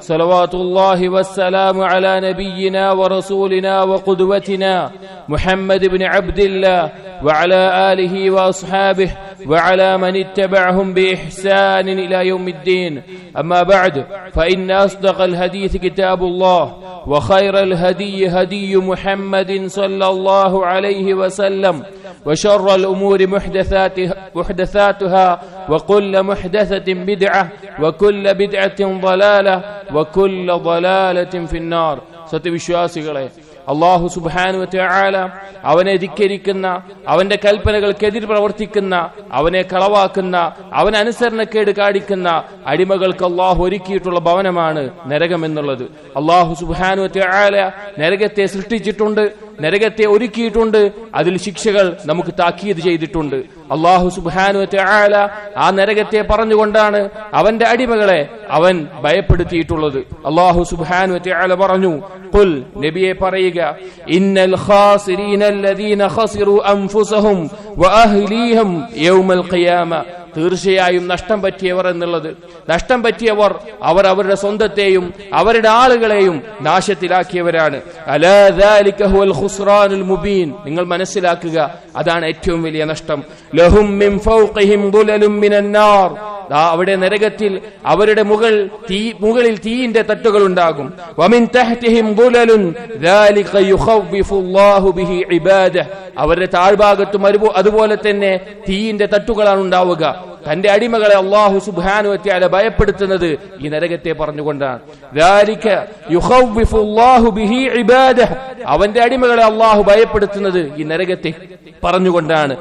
صلوات الله والسلام على نبينا ورسولنا وقدوتنا محمد بن عبد الله وعلى آله وأصحابه وعلى من اتبعهم بإحسان إلى يوم الدين. أما بعد فإن أصدق الحديث كتاب الله وخير الهدي هدي محمد صلى الله عليه وسلم. وشر الامور محدثاتها, محدثاتها وكل محدثه بدعه وكل بدعه ضلاله وكل ضلاله في النار സത്യവിശ്വാസികളെ അള്ളാഹു സുബാനു ആല അവനെ ധിക്കരിക്കുന്ന അവന്റെ കൽപ്പനകൾക്കെതിർ പ്രവർത്തിക്കുന്ന അവനെ കളവാക്കുന്ന അവൻ അനുസരണക്കേട് കാണിക്കുന്ന അടിമകൾക്ക് അള്ളാഹു ഒരുക്കിയിട്ടുള്ള ഭവനമാണ് നരകം എന്നുള്ളത് അള്ളാഹു സുബാനു ആല നരകത്തെ സൃഷ്ടിച്ചിട്ടുണ്ട് നരകത്തെ ഒരുക്കിയിട്ടുണ്ട് അതിൽ ശിക്ഷകൾ നമുക്ക് താക്കീത് ചെയ്തിട്ടുണ്ട് അള്ളാഹു സുബാനു ആല ആ നരകത്തെ പറഞ്ഞുകൊണ്ടാണ് അവന്റെ അടിമകളെ അവൻ ഭയപ്പെടുത്തിയിട്ടുള്ളത് അള്ളാഹു സുബാനു ആല പറഞ്ഞു قل നബിയെ പറയുക ഇന്നൽ ഖാസിരീന الذين خسروا انفسهم واهليهم يوم القيامه തീർച്ചയായും നഷ്ടം പറ്റിയവർ എന്നുള്ളത്. നഷ്ടം പറ്റിയവർ അവർ അവരുടെ സ്വന്തത്തെയും അവരുടെ ആളുകളെയും നാശത്തിലാക്കിയവരാണ്. മുബീൻ. നിങ്ങൾ മനസ്സിലാക്കുക അതാണ് ഏറ്റവും വലിയ നഷ്ടം. ലഹും അവിടെ നരകത്തിൽ അവരുടെ മുകൾ തീ മുകളിൽ തീയിന്റെ തട്ടുകൾ ഉണ്ടാകും. വമിൻ തഹ്തിഹിം ബിഹി അവരുടെ താഴ്ഭാഗത്തും അതുപോലെ തന്നെ തീയിന്റെ തട്ടുകളാണ് ഉണ്ടാവുക. തന്റെ അടിമകളെ അള്ളാഹു സുബാനു എത്തിയാല ഭയപ്പെടുത്തുന്നത് ഈ നരകത്തെ പറഞ്ഞുകൊണ്ടാണ്. അവന്റെ അടിമകളെ അള്ളാഹു ഭയപ്പെടുത്തുന്നത് ഈ നരകത്തെ പറഞ്ഞുകൊണ്ടാണ്.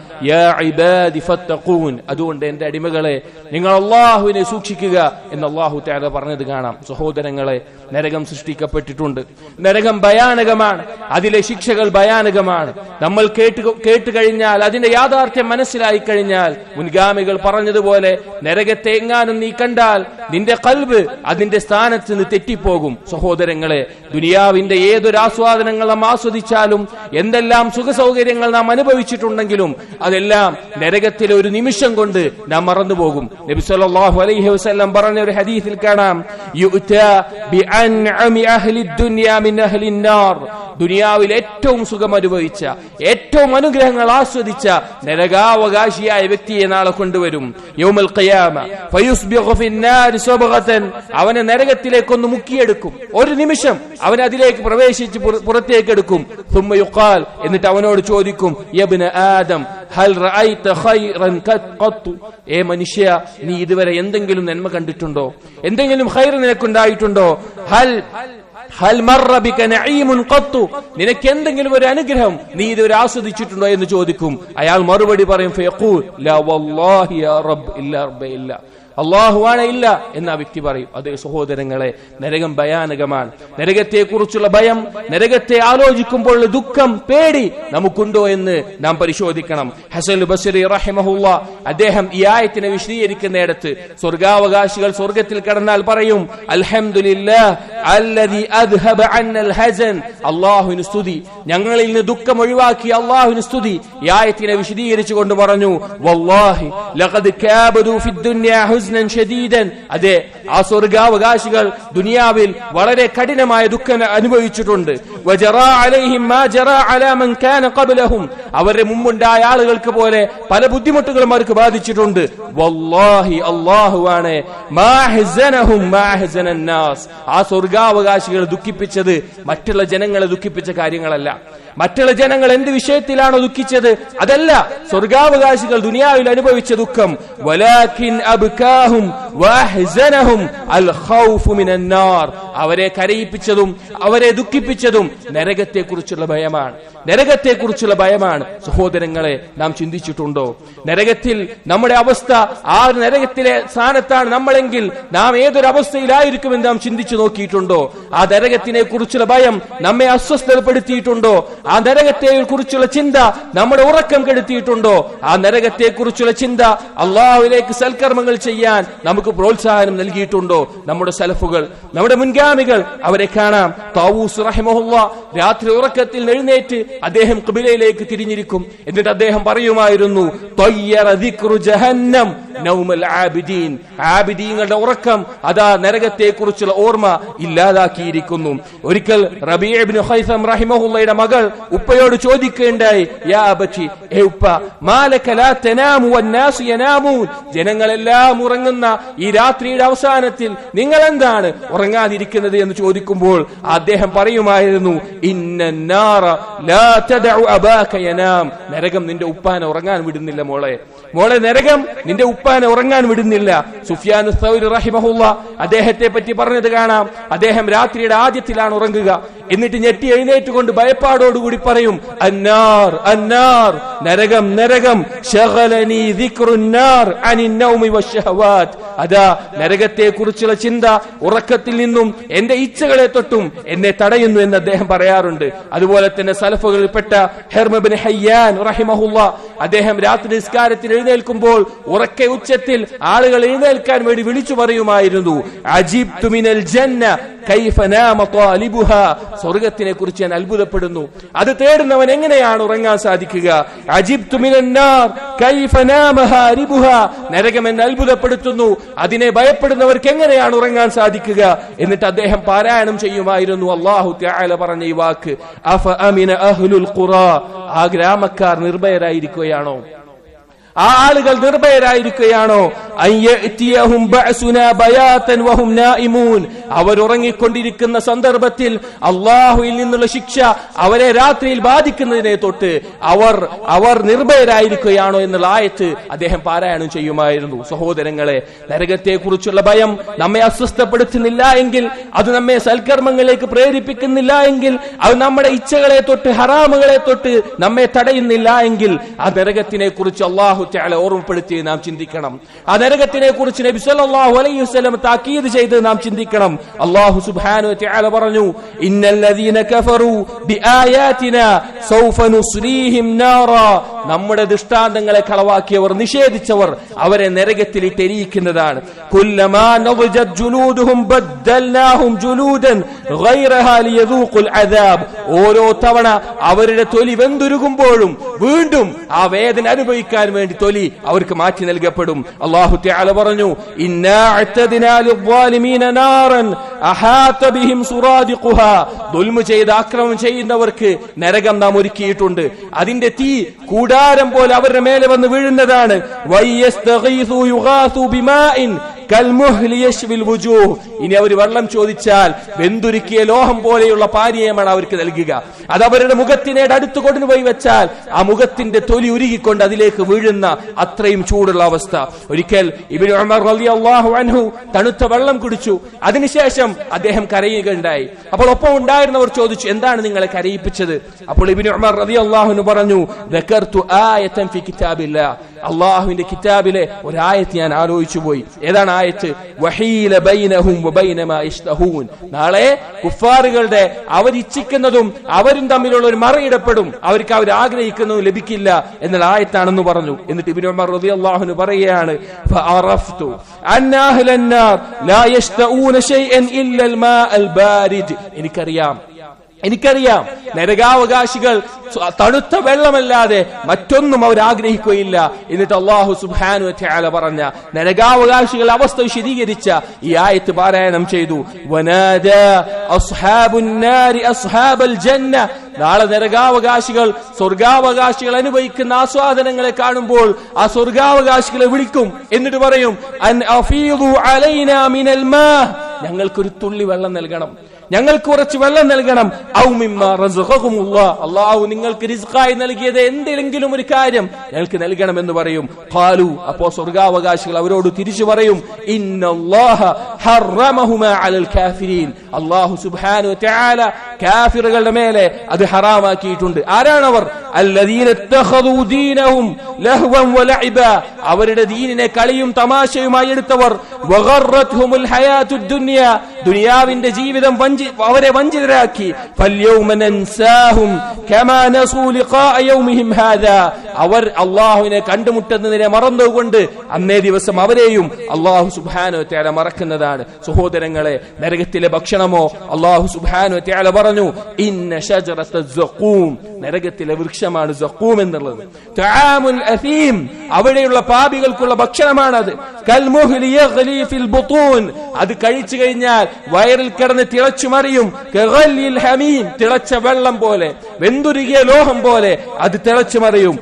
അതുകൊണ്ട് എന്റെ അടിമകളെ നിങ്ങൾ അള്ളാഹുവിനെ സൂക്ഷിക്കുക എന്ന് അള്ളാഹു ത്യാഗ പറഞ്ഞത് കാണാം. സഹോദരങ്ങളെ നരകം സൃഷ്ടിക്കപ്പെട്ടിട്ടുണ്ട്. നരകം ഭയാനകമാണ്. അതിലെ ശിക്ഷകൾ ഭയാനകമാണ്. നമ്മൾ കേട്ട് കേട്ട് കഴിഞ്ഞാൽ അതിന്റെ യാഥാർത്ഥ്യം മനസ്സിലായി കഴിഞ്ഞാൽ മുൻഗാമികൾ പറഞ്ഞതുപോലെ നരകത്തെ എങ്ങാനും നീ കണ്ടാൽ നിന്റെ കൽബ് അതിന്റെ സ്ഥാനത്ത് നിന്ന് തെറ്റിപ്പോകും. സഹോദരങ്ങളെ ദുനിയാവിന്റെ ഏതൊരു ആസ്വാദനങ്ങൾ നാം ആസ്വദിച്ചാലും എന്തെല്ലാം സുഖ സൗകര്യങ്ങൾ നാം അനുഭവിച്ചിട്ടുണ്ടെങ്കിലും അതെല്ലാം നരകത്തിലെ ഒരു നിമിഷം കൊണ്ട് നാം മറന്നുപോകും. നബി സല്ലല്ലാഹു അലൈഹി വസല്ലം പറഞ്ഞ ഒരു ഹദീസിൽ കാണാം യുഅ്താ ബിഅൻഅമി അഹ്ലി മിൻ അഹ്ലി നാർ. ദുനിയാവിൽ ഏറ്റവും സുഖം അനുഭവിച്ച ഏറ്റവും അനുഗ്രഹങ്ങൾ ആസ്വദിച്ച നരകാവകാശിയായ വ്യക്തിയെ നാളെ കൊണ്ടുവരും. അവനെ നരകത്തിലേക്കൊന്ന് മുക്കിയെടുക്കും. ഒരു നിമിഷം അവൻ അതിലേക്ക് പ്രവേശിച്ച് പുറത്തേക്ക് എടുക്കും സുമ്മയുക്കാൽ എന്നിട്ട് അവനോട് ചോദിക്കും ആദം ഹൽ ഏ മനുഷ്യ നീ ഇതുവരെ എന്തെങ്കിലും നന്മ കണ്ടിട്ടുണ്ടോ? എന്തെങ്കിലും ഹൈർ നിനക്കുണ്ടായിട്ടുണ്ടോ? ഹൽ നിനക്ക് എന്തെങ്കിലും ഒരു അനുഗ്രഹം നീ ഇതുവരെ ആസ്വദിച്ചിട്ടുണ്ടോ എന്ന് ചോദിക്കും. അയാൾ മറുപടി പറയും റബ്ബ് ഇല്ലാ എന്ന് ആ വ്യക്തി പറയും. അതേ സഹോദരങ്ങളെ നരകം ഭയാനകമാണ്. നരകത്തെ കുറിച്ചുള്ള ഭയം നരകത്തെ ആലോചിക്കുമ്പോൾ ദുഃഖം പേടി നമുക്കുണ്ടോ എന്ന് നാം പരിശോധിക്കണം. ഹസൽ ബസരി റഹിമഹുല്ല അദ്ദേഹം ഈ ആയത്തിനെ വിശദീകരിക്കുന്നിടത്ത് സ്വർഗാവകാശികൾ സ്വർഗത്തിൽ കടന്നാൽ പറയും അള്ളാഹുവിന് സ്തുതി. ഞങ്ങളിൽ നിന്ന് ദുഃഖം ഒഴിവാക്കി അള്ളാഹുവിന് സ്തുതി. ഈ ആയത്തിനെ വിശദീകരിച്ചുകൊണ്ട് പറഞ്ഞു വല്ലാഹി ലഖദ് കാബദു ഫിദ്ദുനിയ ഹുസ്നൻ ഷദീദൻ. അതെ ആ സ്വർഗാവകാശികൾ ദുനിയാവിൽ വളരെ കഠിനമായ ദുഃഖം അനുഭവിച്ചിട്ടുണ്ട്. അവരുടെ മുമ്പുണ്ടായ ആളുകൾക്ക് പോലെ പല ബുദ്ധിമുട്ടുകളും അവർക്ക് ബാധിച്ചിട്ടുണ്ട്. വല്ലാഹി ആ സ്വർഗാവകാശികൾ ദുഃഖിപ്പിച്ചത് മറ്റുള്ള ജനങ്ങളെ ദുഃഖിപ്പിച്ച കാര്യങ്ങളല്ല. മറ്റുള്ള ജനങ്ങൾ എന്ത് വിഷയത്തിലാണോ ദുഃഖിച്ചത്? അതല്ല സ്വർഗാവകാശികൾ ദുനിയാവിൽ അനുഭവിച്ച ദുഃഖം. അവരെ കരയിപ്പിച്ചതും അവരെ ദുഃഖിപ്പിച്ചതും നരകത്തെ കുറിച്ചുള്ള ഭയമാണ്. നരകത്തെ കുറിച്ചുള്ള ഭയമാണ്. സഹോദരങ്ങളെ നാം ചിന്തിച്ചിട്ടുണ്ടോ? നരകത്തിൽ നമ്മുടെ അവസ്ഥ ആ ഒരു നരകത്തിലെ സ്ഥാനത്താണ് നമ്മളെങ്കിൽ നാം ഏതൊരു അവസ്ഥയിലായിരിക്കുമെന്ന് നാം ചിന്തിച്ചു നോക്കിയിട്ടുണ്ടോ? ആ നരകത്തിനെ കുറിച്ചുള്ള ഭയം നമ്മെ അസ്വസ്ഥതപ്പെടുത്തിയിട്ടുണ്ടോ? ആ നരകത്തെ കുറിച്ചുള്ള ചിന്ത നമ്മുടെ ഉറക്കം കെടുത്തിയിട്ടുണ്ടോ? ആ നരകത്തെ കുറിച്ചുള്ള ചിന്ത അള്ളാഹുവിലേക്ക് സൽക്കർമ്മങ്ങൾ ചെയ്യാൻ നമുക്ക് പ്രോത്സാഹനം നൽകിയിട്ടുണ്ടോ? നമ്മുടെ സലഫുകൾ നമ്മുടെ മുൻഗാമികൾ അവരെ കാണാം. താവൂസ് രാത്രി ഉറക്കത്തിൽ എഴുന്നേറ്റ് അദ്ദേഹം കുബിലയിലേക്ക് തിരിഞ്ഞിരിക്കും. എന്നിട്ട് അദ്ദേഹം പറയുമായിരുന്നു "ത്വയ്യറ ദിക്റു ജഹന്നം. നൗമൽ ആബിദീൻ. ആബിദീങ്ങളുടെ ഉറക്കം അതാ നരകത്തെ കുറിച്ചുള്ള ഓർമ്മ ഇല്ലാതാക്കിയിരിക്കുന്നു. ഒരിക്കൽ റബീബിൻ ഹൈസം റഹിമഹുല്ലയുടെ മകൾ ഉപ്പയോട് ചോദിക്കേണ്ടായി യാ അബച്ചി ഏ ഉപ്പ മാലക ലാ തനാമു വന്നാസു യനാമൂൻ. ജനങ്ങളെല്ലാം ഉറങ്ങുന്ന ഈ രാത്രിയുടെ അവസാനത്തിൽ നിങ്ങൾ എന്താണ് ഉറങ്ങാതിരിക്കുന്നത് എന്ന് ചോദിക്കുമ്പോൾ അദ്ദേഹം പറയുമായിരുന്നു നരകം നിന്റെ ഉപ്പാനെ ഉറങ്ങാൻ വിടുന്നില്ല മോളെ. മോളെ നരകം നിന്റെ ഉപ്പാനെ ഉറങ്ങാൻ വിടുന്നില്ല. സുഫിയാൻ റഹിമഹുല്ല അദ്ദേഹത്തെ പറ്റി പറഞ്ഞത് കാണാം. അദ്ദേഹം രാത്രിയുടെ ആദ്യത്തിലാണ് ഉറങ്ങുക. എന്നിട്ട് ഞെട്ടി എഴുന്നേറ്റുകൊണ്ട് ഭയപ്പാടോടുകൂടി പറയും അന്നാർ അന്നാർ നരകം നരകം അതാ നരകത്തെ കുറിച്ചുള്ള ചിന്ത ഉറക്കത്തിൽ നിന്നും എന്റെ ഇച്ഛകളെ തൊട്ടും എന്നെ തടയുന്നു എന്ന് അദ്ദേഹം പറയാറുണ്ട്. അതുപോലെ തന്നെ സലഫുകളിൽപ്പെട്ട ഹെർമബിൻ ഹയ്യാൻ റഹിമഹുല്ല അദ്ദേഹം രാത്രി നിസ്കാരത്തിൽ എഴുന്നേൽക്കുമ്പോൾ ഉറക്കെ ഉച്ചത്തിൽ ആളുകൾ എഴുന്നേൽക്കാൻ വേണ്ടി വിളിച്ചു പറയുമായിരുന്നു. അജീബ് തുമിനൽ ജന്ന സ്വർഗത്തിനെ കുറിച്ച് ഞാൻ അത്ഭുതപ്പെടുന്നു. അത് തേടുന്നവൻ എങ്ങനെയാണ് ഉറങ്ങാൻ സാധിക്കുക? അജിബ് എന്നെ അത്ഭുതപ്പെടുത്തുന്നു. അതിനെ ഭയപ്പെടുന്നവർക്ക് എങ്ങനെയാണ് ഉറങ്ങാൻ സാധിക്കുക? എന്നിട്ട് അദ്ദേഹം പാരായണം ചെയ്യുമായിരുന്നു. അള്ളാഹു ത്യാല പറഞ്ഞ ഈ വാക്ക്. അഫ അഹ്ലുൽ ആ ഗ്രാമക്കാർ നിർഭയരായിരിക്കുകയാണോ? ആ ആളുകൾ നിർഭയരായിരിക്കുകയാണോ? ഉറങ്ങിക്കൊണ്ടിരിക്കുന്ന സന്ദർഭത്തിൽ അള്ളാഹുയിൽ നിന്നുള്ള ശിക്ഷ അവരെ രാത്രിയിൽ ബാധിക്കുന്നതിനെ തൊട്ട് അവർ അവർ നിർഭയരായിരിക്കുകയാണോ എന്നുള്ള ആയത്ത് അദ്ദേഹം പാരായണം ചെയ്യുമായിരുന്നു. സഹോദരങ്ങളെ നരകത്തെ കുറിച്ചുള്ള ഭയം നമ്മെ അസ്വസ്ഥപ്പെടുത്തുന്നില്ല എങ്കിൽ അത് നമ്മെ സൽക്കർമ്മങ്ങളിലേക്ക് പ്രേരിപ്പിക്കുന്നില്ല എങ്കിൽ അത് നമ്മുടെ ഇച്ഛകളെ തൊട്ട് ഹറാമുകളെ തൊട്ട് നമ്മെ തടയുന്നില്ല എങ്കിൽ ആ നരകത്തിനെ കുറിച്ച് അള്ളാഹു ത്യാല ഓർമ്മപ്പെടുത്തി നാം ചിന്തിക്കണം. നരകത്തിനെ കുറിച്ച് നബി സല്ലല്ലാഹു അലൈഹി വസല്ലം താക്കീത് ചെയ്ത് നാം ചിന്തിക്കണം. അള്ളാഹു സുബ്ഹാനഹു വതആല പറഞ്ഞു ഇന്നല്ലദീന കഫറു ബിആയാതിന സൗഫ നുസ്ലീഹിം നാറാ നമ്മുടെ ദൃഷ്ടാന്തങ്ങളെ കളവാക്കിയവർ നിഷേധിച്ചവർ അവരെ നരകത്തിൽ ഇട്ടെരിയിക്കുന്നതാണ് ഓരോ തവണ അവരുടെ തൊലി വെന്തുരുകുമ്പോഴും വീണ്ടും ആ വേദന അനുഭവിക്കാൻ വേണ്ടി തൊലി അവർക്ക് മാറ്റി നൽകപ്പെടും. അള്ളാഹു ത്യാല പറഞ്ഞു ദുൽമു ചെയ്ത് ആക്രമം ചെയ്യുന്നവർക്ക് നരകം നാം ഒരുക്കിയിട്ടുണ്ട്. അതിന്റെ തീ കൂടാ കൂടാരം പോലെ അവരുടെ മേലെ വന്ന് വീഴുന്നതാണ്. ഇനി അവർ വെള്ളം ചോദിച്ചാൽ വെന്തുരുക്കിയ ലോഹം പോലെയുള്ള പാനീയമാണ് അവർക്ക് നൽകുക. അത് അവരുടെ മുഖത്തിനേട് അടുത്ത് കൊണ്ടുപോയി വെച്ചാൽ ആ മുഖത്തിന്റെ തൊലി ഉരുകിക്കൊണ്ട് അതിലേക്ക് വീഴുന്ന അത്രയും ചൂടുള്ള അവസ്ഥ. ഒരിക്കൽ ഇബിൻ അൻഹു തണുത്ത വെള്ളം കുടിച്ചു. അതിനുശേഷം അദ്ദേഹം കരയുകയുണ്ടായി. അപ്പോൾ ഒപ്പം ഉണ്ടായിരുന്നവർ ചോദിച്ചു എന്താണ് നിങ്ങളെ കരയിപ്പിച്ചത്? അപ്പോൾ ഇബിൻ ഉമർ റളിയല്ലാഹു പറഞ്ഞു അള്ളാഹുവിന്റെ കിതാബിലെ ഒരായത്ത് ഞാൻ ആലോചിച്ചു പോയി. ഏതാണ് ആയത്ത്? വഹീല ബൈനഹും യശ്തഹൂൻ നാളെ കുഫാറുകളുടെ അവരിച്ഛിക്കുന്നതും അവരും തമ്മിലുള്ള ഒരു മറയിടപ്പെടും. അവർക്ക് അവർ ആഗ്രഹിക്കുന്നതും ലഭിക്കില്ല എന്നുള്ള ആയത്താണെന്ന് പറഞ്ഞു. എന്നിട്ട് ഇബിൻ ഉമർ പറയുകയാണ് ഇല്ല അൽ ബാരിദ് എനിക്കറിയാം എനിക്കറിയാം നരകാവകാശികൾ തണുത്ത വെള്ളമല്ലാതെ മറ്റൊന്നും അവർ ആഗ്രഹിക്കുകയില്ല. എന്നിട്ട് അള്ളാഹു സുബാനു പറഞ്ഞ നരകാവകാശികൾ അവസ്ഥ വിശദീകരിച്ച ഈ ആയത്ത് പാരായണം ചെയ്തു. നാളെ നരകാവകാശികൾ സ്വർഗാവകാശികൾ അനുഭവിക്കുന്ന ആസ്വാദനങ്ങളെ കാണുമ്പോൾ ആ സ്വർഗാവകാശികളെ വിളിക്കും. എന്നിട്ട് പറയും അൻ മിനൽ മാ. ഞങ്ങൾക്കൊരു തുള്ളി വെള്ളം നൽകണം. ഞങ്ങൾക്ക് കുറച്ച് വെള്ളം നൽകണം. അള്ളാഹു നിങ്ങൾക്ക് റിസ്ഖായി നൽകിയത് എന്തെങ്കിലും ഒരു കാര്യം ഞങ്ങൾക്ക് നൽകണം എന്ന് പറയും. ഖാലു അപ്പോ സ്വർഗാവകാശികൾ അവരോട് തിരിച്ചു പറയും അള്ളാഹു സുബാനു കാഫിറുകളുടെ മേലെ അത് ഹറാമാക്കിയിട്ടുണ്ട്. ആരാണവർ? അവരുടെ ദീനിനെ കളിയും തമാശയുമായി എടുത്തവർ. ദുനിയാവിന്റെ ജീവിതം വഞ്ചി അവരെ വഞ്ചിതരാക്കി ഫൽയൗമ നൻസാഹും കമാ നസൂ ലിഖാഅ യൗമിഹിം ഹാദാ അവർ അള്ളാഹുവിനെ കണ്ടുമുട്ടുന്നതിനെ മറന്നുകൊണ്ട് അന്നേ ദിവസം അവരെയും അള്ളാഹു സുബ്ഹാനഹു ത്യാല മറക്കുന്നതാണ്. സഹോദരങ്ങളെ നരകത്തിലെ ഭക്ഷണമോ? അള്ളാഹു സുബ്ഹാനഹു ത്യാല പറഞ്ഞു ഇന്ന നരകത്തിലെ വൃക്ഷമാണ് സഖൂം എന്നുള്ളത്. അവിടെയുള്ള പാപികൾക്കുള്ള ഭക്ഷണമാണത്. അത് കഴിച്ചു കഴിഞ്ഞാൽ വയറിൽ കിടന്ന് തിളച്ചു മറിയും. തിളച്ച വെള്ളം പോലെ. വെന്തുരുകിയ ലോഹം പോലെ. അത് തിളച്ചു മറിയും.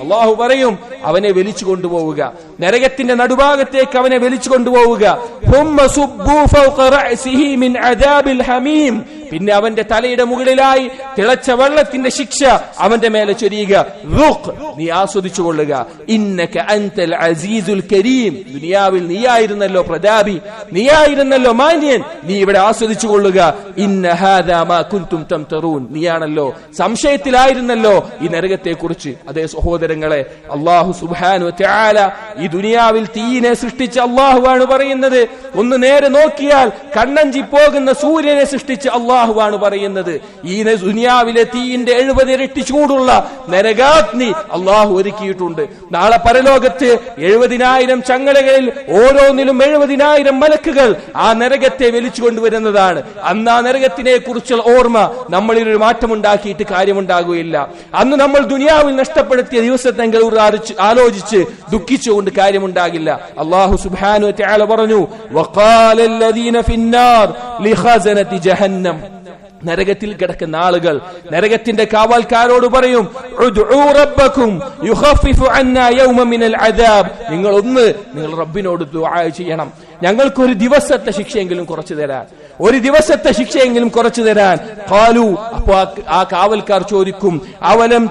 അല്ലാഹു പറയും അവനെ വലിച്ചു കൊണ്ടുപോവുക. നരകത്തിന്റെ നടുഭാഗത്തേക്ക് അവനെ വലിച്ചു കൊണ്ടുപോവുക. ഹുമ്മ صبوا فوق راسه من عذاب الحميم. പിന്നെ അവന്റെ തലയുടെ മുകളിലായി തിളച്ച വെള്ളത്തിന്റെ ശിക്ഷ അവന്റെ മേലെ ചൊരിയുക. നീ ആസ്വദിച്ചു കൊള്ളുക അൻതൽ അസീസുൽ കരീം. ദുനിയാവിൽ നീയായിരുന്നല്ലോ പ്രതാപി. നീയായിരുന്നല്ലോ മാന്യൻ. നീ ഇവിടെ ആസ്വദിച്ചു കൊള്ളുക തംതറൂൻ. നീയാണല്ലോ സംശയത്തിലായിരുന്നല്ലോ ഈ നരകത്തെ കുറിച്ച് അതേ സഹോദരങ്ങളെ അള്ളാഹു സുബാനു ഈ ദുനിയാവിൽ തീയിനെ സൃഷ്ടിച്ച അള്ളാഹുവാണ് പറയുന്നത്. ഒന്ന് നേരെ നോക്കിയാൽ കണ്ണഞ്ചി പോകുന്ന സൂര്യനെ സൃഷ്ടിച്ച അള്ളാഹുവാണ് പറയുന്നത്. ഈ ദുനിയാവിലെ തീയിന്റെ എഴുപത് ഇരട്ടി ചൂടുള്ള നരകാഗ്നി അള്ളാഹു ഒരുക്കിയിട്ടുണ്ട്. നാളെ പരലോകത്ത് എഴുപതിനായിരം ചങ്ങലകളിൽ ഓരോന്നിലും എഴുപതിനായിരം മലക്കുകൾ ആ നരകത്തെ വലിച്ചു കൊണ്ടുവരുന്നതാണ്. അന്ന് ആ നരകത്തിനെ കുറിച്ചുള്ള ഓർമ്മ നമ്മളിൽ ഒരു മാറ്റമുണ്ടാക്കിയിട്ട് കാര്യമുണ്ടാകുകയില്ല. അന്ന് നമ്മൾ ദുനിയാവിൽ നഷ്ടപ്പെടുത്തിയ ദിവസത്തെങ്കിൽ ആലോചിച്ച് ദുഃഖിച്ചുകൊണ്ട് കാര്യമുണ്ടാകില്ല. അള്ളാഹു സുബാനു പറഞ്ഞു വക്കാല ലദീന ഫിന്നാർ ലിഖസനത്തി ജഹന്നം നരകത്തിൽ കിടക്കുന്ന ആളുകൾ നരകത്തിന്റെ കാവൽക്കാരോട് പറയും നിങ്ങൾ ഒന്ന് നിങ്ങൾ റബ്ബിനോട് ചെയ്യണം. ഞങ്ങൾക്കൊരു ദിവസത്തെ ശിക്ഷയെങ്കിലും കുറച്ചു തരാം ഒരു ദിവസത്തെ ശിക്ഷയെങ്കിലും കുറച്ചു തരാൻ. കാലു അപ്പോ ആ- കാവൽക്കാർ ചോദിക്കും അവലം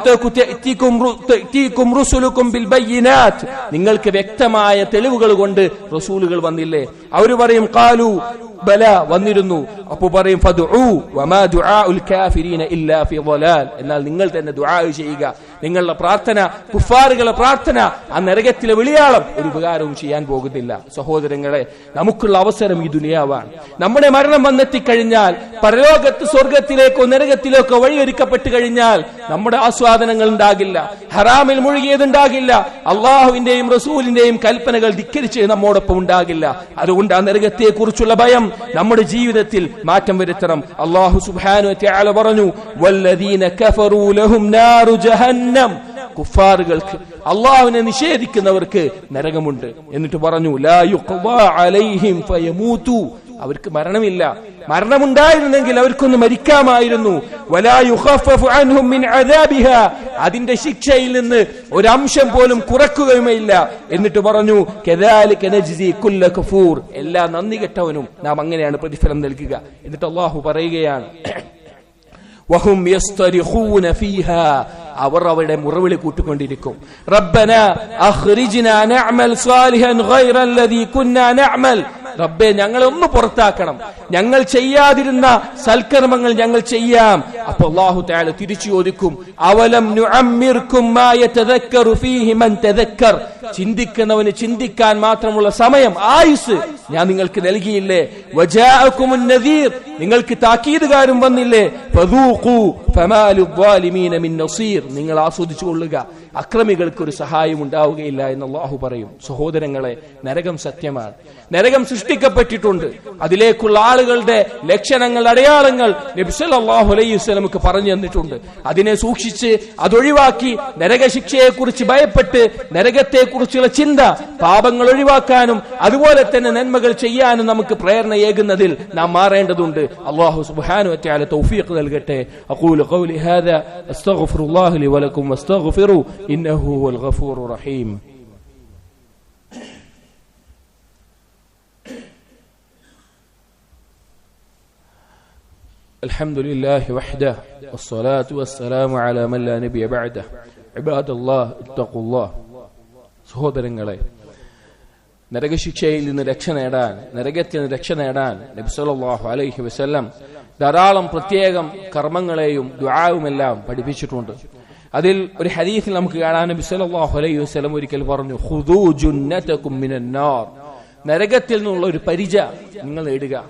നിങ്ങൾക്ക് വ്യക്തമായ തെളിവുകൾ കൊണ്ട് റസൂലുകൾ വന്നില്ലേ? അവർ പറയും കാലു ബല വന്നിരുന്നു. അപ്പൊ പറയും എന്നാൽ നിങ്ങൾ തന്നെ ദുആ ചെയ്യുക. നിങ്ങളുടെ പ്രാർത്ഥന കുഫാറുകളുടെ പ്രാർത്ഥന ആ നരകത്തിലെ വിളിയാളം ഒരു ഉപകാരവും ചെയ്യാൻ പോകുന്നില്ല. സഹോദരങ്ങളെ നമുക്കുള്ള അവസരം ഈ ദുനിയാവാണ്. നമ്മുടെ മരണം വന്നെത്തിക്കഴിഞ്ഞാൽ പരലോകത്ത് സ്വർഗത്തിലേക്കോ നരകത്തിലേക്കോ വഴിയൊരുക്കപ്പെട്ട് കഴിഞ്ഞാൽ നമ്മുടെ ആസ്വാദനങ്ങൾ ഉണ്ടാകില്ല. ഹറാമിൽ മുഴുകിയതുണ്ടാകില്ല അള്ളാഹുവിന്റെയും റസൂലിന്റെയും കൽപ്പനകൾ ധിക്കരിച്ച് നമ്മോടൊപ്പം ഉണ്ടാകില്ല. അതുകൊണ്ട് ആ നരകത്തെ കുറിച്ചുള്ള ഭയം നമ്മുടെ ജീവിതത്തിൽ മാറ്റം വരുത്തണം. അള്ളാഹു വതആല പറഞ്ഞു വല്ലദീന കഫറൂ ലഹും നാറു ജഹന്നം കുഫാറുകൾക്ക് അള്ളാഹുവിനെ നിഷേധിക്കുന്നവർക്ക് നരകമുണ്ട്. എന്നിട്ട് പറഞ്ഞു അലൈഹിം ഫയമൂതു. അവർക്ക് മരണമില്ല. മരണമുണ്ടായിരുന്നെങ്കിൽ അവർക്കൊന്ന് മരിക്കാമായിരുന്നു. അതിന്റെ ശിക്ഷയിൽ നിന്ന് ഒരംശം പോലും കുറക്കുകയുമില്ല എന്നിട്ട് പറഞ്ഞു കഫൂർ. എല്ലാ നന്ദി കെട്ടവനും നാം അങ്ങനെയാണ് പ്രതിഫലം നൽകുക. എന്നിട്ട് അള്ളാഹു പറയുകയാണ് വഹും അവർ അവരുടെ മുറവിളി കൂട്ടിക്കൊണ്ടിരിക്കും. റബ്ബന സാലിഹൻ കുന്നാ റബ്ബേ ഞങ്ങളെ ഒന്ന് പുറത്താക്കണം. ഞങ്ങൾ ചെയ്യാതിരുന്ന സൽക്കർമ്മങ്ങൾ ഞങ്ങൾ ചെയ്യാം. അപ്പൊ അള്ളാഹു തആല തിരിച്ചു ചോദിക്കും അവലം ചിന്തിക്കുന്നവന് ചിന്തിക്കാൻ മാത്രമുള്ള സമയം ആയുസ്. ഞാൻ നിങ്ങൾക്ക് നൽകിയില്ലേ? നദീർ നിങ്ങൾക്ക് താക്കീതുകാരും വന്നില്ലേ? നിങ്ങൾ ആസ്വദിച്ചു കൊള്ളുക അക്രമികൾക്ക് ഒരു സഹായം ഉണ്ടാവുകയില്ല എന്ന് അള്ളാഹു പറയും. സഹോദരങ്ങളെ നരകം സത്യമാണ്. നരകം സൃഷ്ടിക്കപ്പെട്ടിട്ടുണ്ട്. അതിലേക്കുള്ള ആളുകളുടെ ലക്ഷണങ്ങൾ അടയാളങ്ങൾ നബ്സല്ലാഹു അലൈഹി വസ്ലമുക്ക് പറഞ്ഞു തന്നിട്ടുണ്ട്. അതിനെ സൂക്ഷിച്ച് അതൊഴിവാക്കി നരകശിക്ഷയെക്കുറിച്ച് ഭയപ്പെട്ട് നരകത്തെക്കുറിച്ചുള്ള ചിന്ത പാപങ്ങൾ ഒഴിവാക്കാനും അതുപോലെ തന്നെ നന്മകൾ ചെയ്യാനും നമുക്ക് പ്രേരണയേകുന്നതിൽ നാം മാറേണ്ടതുണ്ട് അള്ളാഹു സുബ്ഹാനഹു വതആല തൗഫീഖ് നൽകട്ടെ അഖൂലു ഖൗലി ഹാദാ അസ്തഗ്ഫിറുല്ലാഹി ലി വലക്കും വസ്തഗ്ഫിറു ഇന്നഹു ഹുവൽ ഗഫൂറുർ റഹീം الحمد لله وحده والصلاة والسلام على من لا نبي بعده عباد الله اتقوا الله സഹോദരങ്ങളെ നരകശിക്ഷയിൽ നിന്ന് രക്ഷ നേടാൻ നരകത്തിൽ നിന്ന് രക്ഷ നേടാൻ നബി സല്ലല്ലാഹു അലൈഹി വസ്ല്ലാം ധാരാളം പ്രത്യേകം കർമ്മങ്ങളെയും ദുആവുമെല്ലാം പഠിപ്പിച്ചിട്ടുണ്ട്. അതിൽ ഒരു ഹരീഫിൽ നമുക്ക് കാണാൻ നബി സല്ലല്ലാഹു അലൈഹി വസ്ലം ഒരിക്കൽ പറഞ്ഞു മിനൻ നരകത്തിൽ നിന്നുള്ള ഒരു പരിച നിങ്ങൾ നേടുക.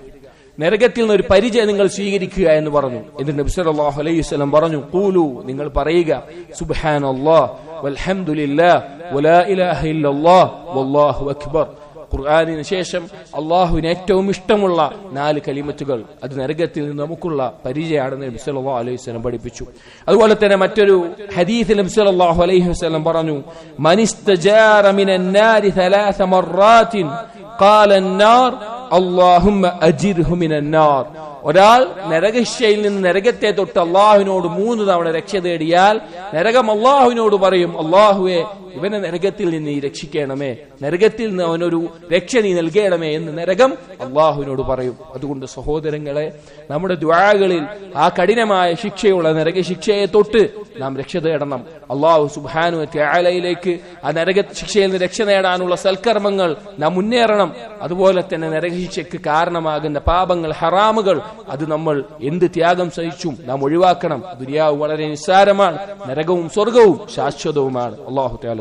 നരകത്തിൽ നിന്ന് ഒരു പരിചയ നിങ്ങൾ സ്വീകരിക്കുക എന്ന് പറഞ്ഞു. എന്നിട്ട് നബി സല്ലല്ലാഹു അലൈഹി വസല്ലം പറഞ്ഞു ഖൂലു നിങ്ങൾ പറയുക സുബ്ഹാനല്ലാഹ്. വൽഹംദുലില്ലാഹ് വലാ ഇലാഹ ഇല്ലല്ലാഹ് വല്ലാഹു അക്ബർ ഖുർആാനിന് ശേഷം അള്ളാഹുവിന് ഏറ്റവും ഇഷ്ടമുള്ള നാല് കലിമത്തുകൾ അത് നരകത്തിൽ നിന്ന് നമുക്കുള്ള പരിചയമാണെന്ന് നബി സല്ലല്ലാഹു അലൈഹി വസല്ലം പഠിപ്പിച്ചു അതുപോലെ തന്നെ മറ്റൊരു ഹദീസിൽ നബി സല്ലല്ലാഹു അലൈഹി വസല്ലം പറഞ്ഞു മനിസ്തജാറ മിനൻ നാരി ثلاث مرات قال النار اللهم اجره من النار ഒരാൾ നരകശയിൽ നിന്ന് നരകത്തെ തൊട്ട് അള്ളാഹുവിനോട് മൂന്ന് തവണ രക്ഷ തേടിയാൽ നരകം അള്ളാഹുവിനോട് പറയും അള്ളാഹുവെ ഇവനെ നരകത്തിൽ നിന്ന് നീ രക്ഷിക്കണമേ. നരകത്തിൽ നിന്ന് അവനൊരു രക്ഷ നീ നൽകണമേ എന്ന് നരകം അള്ളാഹുവിനോട് പറയും. അതുകൊണ്ട് സഹോദരങ്ങളെ നമ്മുടെ ദ്വാകളിൽ ആ കഠിനമായ ശിക്ഷയുള്ള നരക ശിക്ഷയെ തൊട്ട് നാം രക്ഷ തേടണം. അള്ളാഹു സുബാനു ത്യാലയിലേക്ക് ആ നരക ശിക്ഷയിൽ നിന്ന് രക്ഷ നേടാനുള്ള സൽക്കർമ്മങ്ങൾ നാം മുന്നേറണം. അതുപോലെ തന്നെ നരകശിക്ഷയ്ക്ക് കാരണമാകുന്ന പാപങ്ങൾ ഹറാമുകൾ അത് നമ്മൾ എന്ത് ത്യാഗം സഹിച്ചും നാം ഒഴിവാക്കണം. ദുര്യാവ് വളരെ നിസ്സാരമാണ്. നരകവും സ്വർഗവും ശാശ്വതവുമാണ്. അള്ളാഹു താല